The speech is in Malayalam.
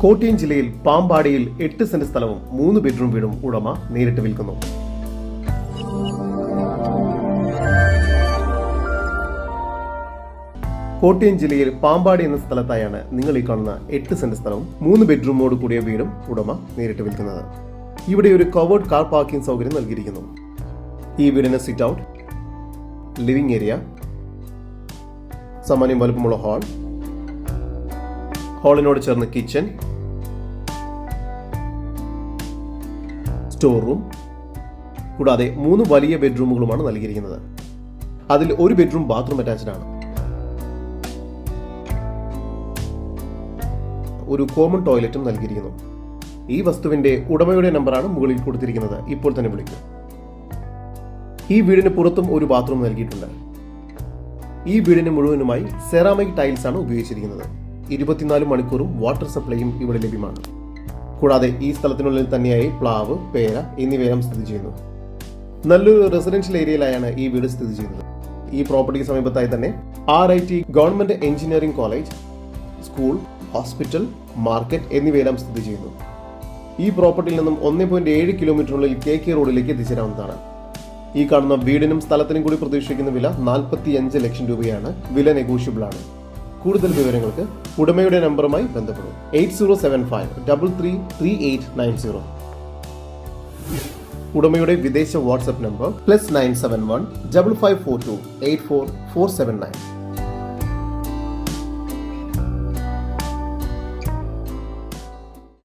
കോട്ടയം ജില്ലയിൽ പാമ്പാടിയിൽ എട്ട് സെന്റ് സ്ഥലവും മൂന്ന് ബെഡ്റൂം വീടും ഉടമ നേരിട്ട് വിൽക്കുന്നു. കോട്ടയം ജില്ലയിൽ പാമ്പാടി എന്ന സ്ഥലത്തായാണ് നിങ്ങൾ ഈ കാണുന്ന എട്ട് സെന്റ് സ്ഥലവും മൂന്ന് ബെഡ്റൂമോട് കൂടിയ വീടും ഉടമ നേരിട്ട് വിൽക്കുന്നത്. ഇവിടെ ഒരു കവേർഡ് കാർ പാർക്കിംഗ് സൗകര്യം നൽകിയിരിക്കുന്നു. ഈ വീടിന് സിറ്റ് ഔട്ട് ലിവിംഗ് ഏരിയ സാമാന്യം വലുപ്പമുള്ള ഹാൾ ഹാളിനോട് ചേർന്ന് കിച്ചൺ സ്റ്റോർ റൂം കൂടാതെ മൂന്ന് വലിയ ബെഡ്റൂമുകളുമാണ് നൽകിയിരിക്കുന്നത്. അതിൽ ഒരു ബെഡ്റൂം ബാത്റൂം അറ്റാച്ച്ഡ് ആണ്. ഒരു കോമൺ ടോയ്ലറ്റും നൽകിയിരിക്കുന്നു. ഈ വസ്തുവിന്റെ ഉടമയുടെ നമ്പറാണ് മുകളിൽ കൊടുത്തിരിക്കുന്നത്. ഇപ്പോൾ തന്നെ വിളിക്കും. ഈ വീടിന് പുറത്തും ഒരു ബാത്റൂം നൽകിയിട്ടുണ്ട്. ഈ വീടിന് മുഴുവനുമായി സെറാമിക് ടൈൽസ് ആണ് ഉപയോഗിച്ചിരിക്കുന്നത്. ഇരുപത്തിനാല് മണിക്കൂറും വാട്ടർ സപ്ലൈയും ഇവിടെ ലഭ്യമാണ്. കൂടാതെ ഈ സ്ഥലത്തിനുള്ളിൽ തന്നെയായി പ്ലാവ് പേര എന്നിവയെല്ലാം സ്ഥിതി ചെയ്യുന്നു. നല്ലൊരു റെസിഡൻഷ്യൽ ഏരിയയിലായാണ് ഈ വീട് സ്ഥിതി ചെയ്യുന്നത്. ഈ പ്രോപ്പർട്ടിക്ക് സമീപത്തായി തന്നെ R I T government engineering college school hospital market എന്നിവയെല്ലാം സ്ഥിതി ചെയ്യുന്നു. ഈ പ്രോപ്പർട്ടിയിൽ നിന്നും ഒന്ന് പോയിന്റ് ഏഴ് കിലോമീറ്ററിനുള്ളിൽ കെ കെ റോഡിലേക്ക് എത്തിച്ചേരാവുന്നതാണ്. ഈ കാണുന്ന വീടിനും സ്ഥലത്തിനും കൂടി പ്രതീക്ഷിക്കുന്ന വില നാൽപ്പത്തി ലക്ഷം രൂപയാണ്. വില നെഗോഷ്യബിൾ ആണ്. കൂടുതൽ വിവരങ്ങൾക്ക് ഉടമയുടെ നമ്പറുമായി ബന്ധപ്പെടും. Eight zero seven five double three three eight nine zero. ഉടമയുടെ വിദേശ WhatsApp number plus nine seven one double five four two eight four four seven nine.